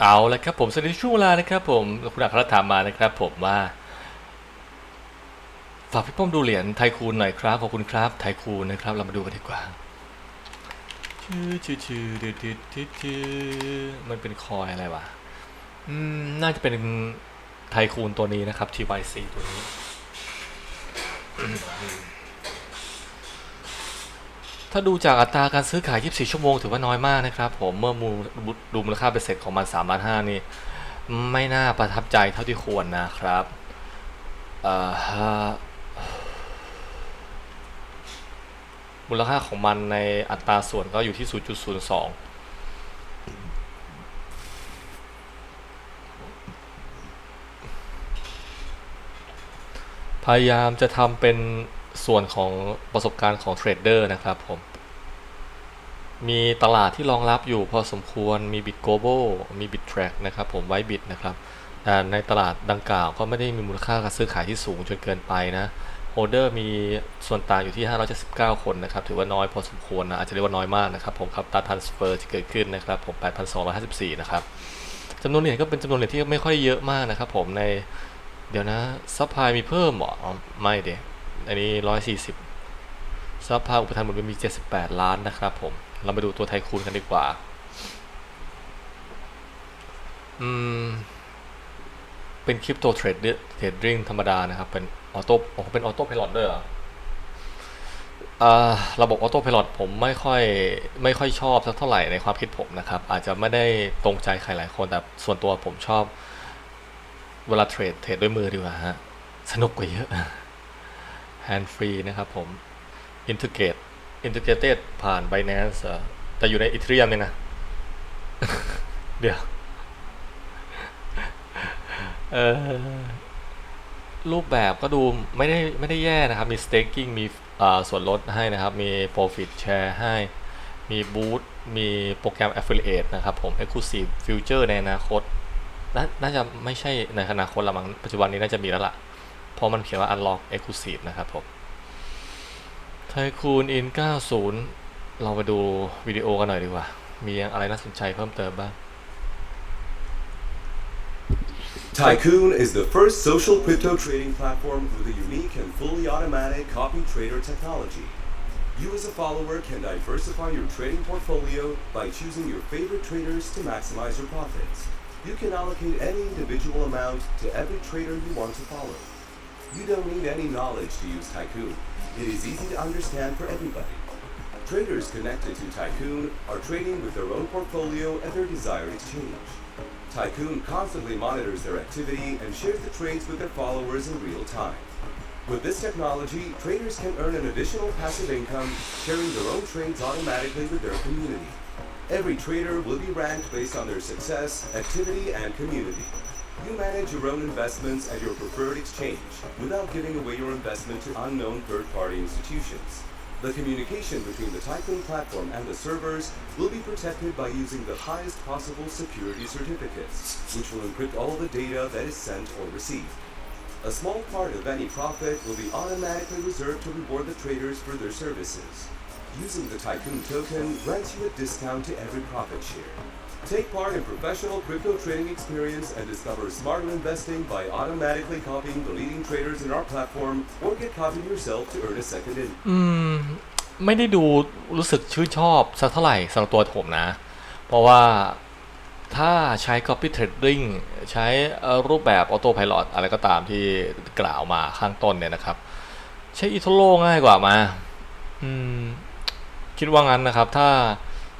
เอาละครับผมสวัสดีช่วงเวลานะครับผมคุณอัครถามมานะครับ ผมว่าฝากพี่ป้อมดูเหรียญไทคูนหน่อยครับขอบคุณครับไทคูนนะครับ เรามาดูกันดีกว่าชื่อชื่อชื่อดืดดืดดืดดืดมันเป็นคอยอะไรวะอืมน่าจะเป็นไทคูนตัวนี้นะครับ TYC ตัวนี้ ถ้าดูจากอัตราการซื้อขาย 24 ชั่วโมงถือว่าน้อยมากนะครับ ผมเมื่อมูดูมูลค่าเป็นเสร็จของมัน3ล้าน5นี่ ไม่น่าประทับใจเท่าที่ควรนะครับมูลค่าของมันในอัตราส่วนก็อยู่ที่ 0.02พยายามจะทำเป็น ส่วนของประสบการณ์ของเทรดเดอร์นะครับผม มีตลาดที่รองรับอยู่พอสมควร มี Bit Global มี Bit Track นะครับผมไว้ Bit นะครับแต่ในตลาดดังกล่าวก็ไม่ได้มีมูลค่าการซื้อขายที่สูงจนเกินไปนะโฮเดอร์มีส่วนต่างอยู่ที่ 579 คนนะครับ ถือว่าน้อยพอสมควรนะ อาจจะเรียกว่าน้อยมากนะครับผมครับตาทันสเฟอร์ที่เกิดขึ้นนะครับ ผม 8,254 นะครับจำนวนเหรียญก็เป็นจำนวนเหรียญที่ไม่ค่อยเยอะมากนะครับผมในเดี๋ยวนะซัพพลายมีเพิ่มหรออ๋อไม่เด อันนี้140ซัพพลายอุปทานหมุนเวียนมี78ล้านนะครับผม เรามาดูตัวไทคูนกันดีกว่า อืม เป็นคริปโตเทรดเทรดดิ้งธรรมดานะครับ เป็นออโต้โอ้เป็นออโต้พ i ลอตด้วยเหรออ่าระบบออโต้พ i ลอตผมไม่ค่อยไม่ค่อยชอบสักเท่าไหร่ในความคิดผมนะครับ อาจจะไม่ได้ตรงใจใครหลายคน แต่ส่วนตัวผมชอบเวลาเทรดเทรดด้วยมือดีกว่าฮะ สนุกกว่าเยอะ hand free นะครับผม integrate integrated ผ่าน Binance แต่อยู่ใน Ethereum เนี่ยนะ เดี๋ยวรูปแบบก็ดูไม่ได้ไม่ได้แย่นะครับ มี staking มีส่วนลดให้นะครับ มี profit share ให้ มีบูธมีโปรแกรม affiliate นะครับผม exclusive future ในอนาคต น่าจะไม่ใช่ในอนาคตละมั้งปัจจุบันนี้น่าจะมีแล้วล่ะ เพราะมันเขียนว่า unlock exclusive นะครับผมไทคูนอิน90 เราไปดูวิดีโอกันหน่อยดีกว่า มีอะไรน่าสนใจเพิ่มเติมบ้าง Tycoon is the first social crypto trading platform with a unique and fully automatic copy trader technology. You as a follower can diversify your trading portfolio by choosing your favorite traders to maximize your profits. You can allocate any individual amount to every trader you want to follow. You don't need any knowledge to use Tycoon. It is easy to understand for everybody. Traders connected to Tycoon are trading with their own portfolio at their desired exchange. Tycoon constantly monitors their activity and shares the trades with their followers in real time. With this technology, traders can earn an additional passive income, sharing their own trades automatically with their community. Every trader will be ranked based on their success, activity, and community. You manage your own investments at your preferred exchange without giving away your investment to unknown third-party institutions. The communication between the Tycoon platform and the servers will be protected by using the highest possible security certificates, which will encrypt all the data that is sent or received. A small part of any profit will be automatically reserved to reward the traders for their services. Using the Tycoon token grants you a discount to every profit share. Take part in professional crypto trading experience and discover smarter investing by automatically copying the leading traders in our platform or get copied yourself to earn a second in. อืมไม่ได้ดูรู้สึกชื่นชอบสักเท่าไหร่สำหรับตัวผมนะ เพราะว่าถ้าใช้ copy trading ใช้รูปแบบ auto pilot อะไรก็ตามที่กล่าวมาข้างต้นเนี่ยนะครับ ใช้อีโทโลง่ายกว่ามา อืม คิดว่างั้นนะครับ ถ้า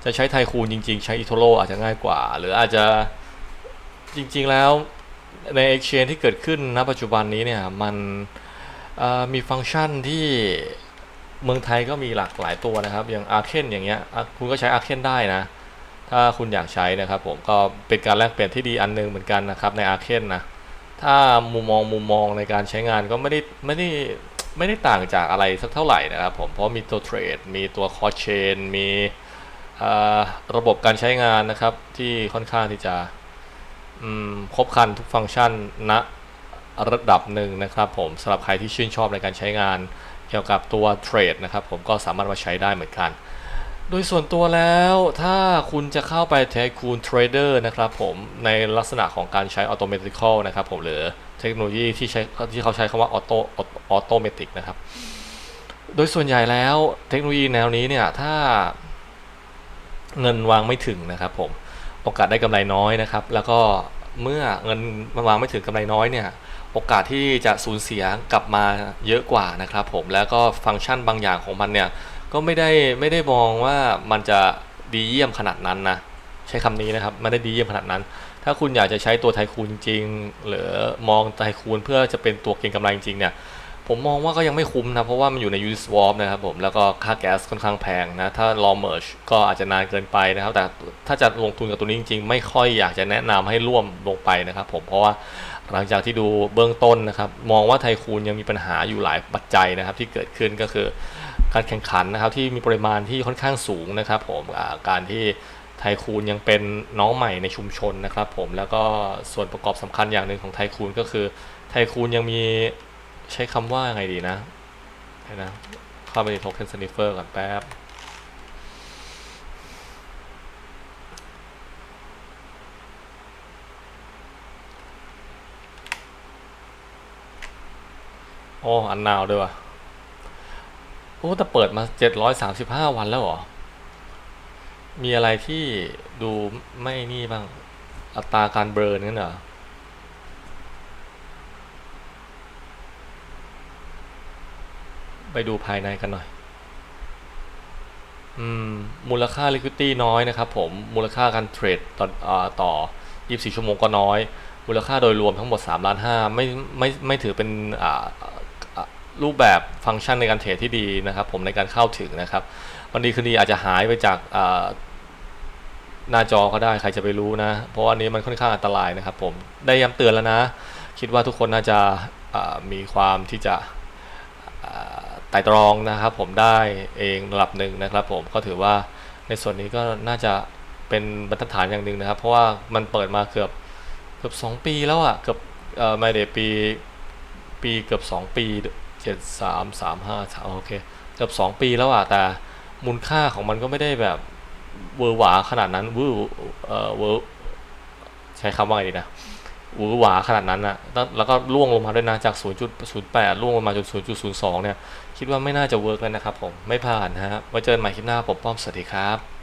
จะใช้ไทคูนจริง ๆ ใช้อีโทโลอาจจะง่ายกว่า หรืออาจจะจริงๆแล้วใน exchange ที่เกิดขึ้นณปัจจุบันนี้เนี่ยมันมีฟังก์ชันที่เมืองไทยก็มีหลากหลายตัวนะครับ อย่างอาร์เคนอย่างเงี้ยคุณก็ใช้อาร์เคนได้นะ ถ้าคุณอยากใช้นะครับผมก็เป็นการแลกเปลี่ยนที่ดีอันหนึงเหมือนกันนะครับในอาร์เคนนะถ้ามุมมองมุมมองในการใช้งานก็ไม่ได้ไม่ได้ ไม่ได้ต่างจากอะไรสักเท่าไหร่นะครับผม เพราะมีตัวเทรด มีตัวคอเชน มีระบบการใช้งานนะครับ ที่ค่อนข้างที่จะครบคันทุกฟังก์ชันณระดับหนึ่งนะครับผมสำหรับใครที่ชื่นชอบในการใช้งานเกี่ยวกับตัวเทรดนะครับผมก็สามารถมาใช้ได้เหมือนกัน โดยส่วนตัวแล้วถ้าคุณจะเข้าไป Tycoon Trader นะครับผมในลักษณะของการใช้ Automatical นะครับผมหรือ ทคโนโลยีที่ใช้ที่เขาใช้คำว่า Auto Automatic นะครับ โดยส่วนใหญ่แล้วเทคโนโลยีแนวนี้เนี่ยถ้าเงินวางไม่ถึงนะครับผมโอกาสได้กำไรน้อยนะครับ แล้วก็เมื่อเงินมันวางไม่ถึงกำไรน้อยเนี่ยโอกาสที่จะสูญเสียกลับมาเยอะกว่านะครับผมแล้วก็ฟังก์ชันบางอย่างของมันเนี่ยก็ไม่ได้ไม่ได้มองว่ามันจะดีเยี่ยมขนาดนั้นนะใช้คำนี้นะครับไม่ได้ดีเยี่ยมขนาดนั้น ถ้าคุณอยากจะใช้ตัวไทคูนจริงๆหรือมองไทคูนเพื่อจะเป็นตัวเก็งกำไรจริงๆเนี่ยผมมองว่าก็ยังไม่คุ้มนะ เพราะว่ามันอยู่ใน Uniswap นะครับผม แล้วก็ค่าแก๊สค่อนข้างแพงนะ ถ้ารอ merge ก็อาจจะนานเกินไปนะครับ แต่ถ้าจะลงทุนกับตัวนี้จริงๆ ไม่ค่อยอยากจะแนะนำให้ร่วมลงไปนะครับผมเพราะว่าหลังจากที่ดูเบื้องต้นนะครับ มองว่าไทคูนยังมีปัญหาอยู่หลายปัจจัยนะครับ ที่เกิดขึ้นก็คือการแข่งขันนะครับที่มีปริมาณที่ค่อนข้างสูงนะครับผมการที่ ไทคูนยังเป็นน้องใหม่ในชุมชนนะครับผมแล้วก็ส่วนประกอบสำคัญอย่างหนึ่งของไทคูนก็คือไทคูนยังมีใช้คำว่าไงดีนะเดี๋ยวนะเข้าไปในโทเค็นสนิเฟอร์ก่อนแป๊บโอ้อันนาวด้วยว่ะโอ้แต่เปิดมา 735 วันแล้วเหรอ มีอะไรที่ดูไม่นี่บ้าง อัตราการเบิร์นงั้นเหรอไปดูภายในกันหน่อย อืม มูลค่า liquidity น้อยนะครับผม มูลค่าการเทรดต่อต่อ 24 ชั่วโมงก็น้อย มูลค่าโดยรวมทั้งหมด 3 ล้าน5ไม่ไม่ไม่ถือเป็นรูปแบบฟังก์ชันในการเทรดที่ดีนะครับผมในการเข้าถึงนะครับ วันดีคืนดีอาจจะหายไปจากหน้าจอก็ได้ใครจะไปรู้นะ เพราะอันนี้มันค่อนข้างอันตรายนะครับผมได้ย้ำเตือนแล้วนะ คิดว่าทุกคนน่าจะามีความที่จะไต่ตรองนะครับ ผมได้เองระดับหนึ่งนะครับ ผมก็ถือว่าในส่วนนี้ก็น่าจะเป็นบรรทัดฐานอย่างหนึ่งนะครับ เพราะว่ามันเปิดมาเกือบเกือบสองปีแล้วอะ่ะเกือบอไม่เดปีปีเกือบสองปีเจ็ดสามสามห้าโอเคเกือบสองปีแล้วอะ่ะแต่ มูลค่าของมันก็ไม่ได้แบบเวอร์หวาขนาดนั้นวูเอ่อเวอร์ใช้คำว่าไงดีนะหวือหวาขนาดนั้นนะแล้วก็ล่วงลงมาด้วยนะจาก 0.08 ล่วงลงมาจน 0.02 เนี่ย คิดว่าไม่น่าจะเวิร์กแล้วนะครับผม ไม่ผ่านนะฮะ ไว้เจอกันใหม่คลิปหน้าผมป้อม สวัสดีครับ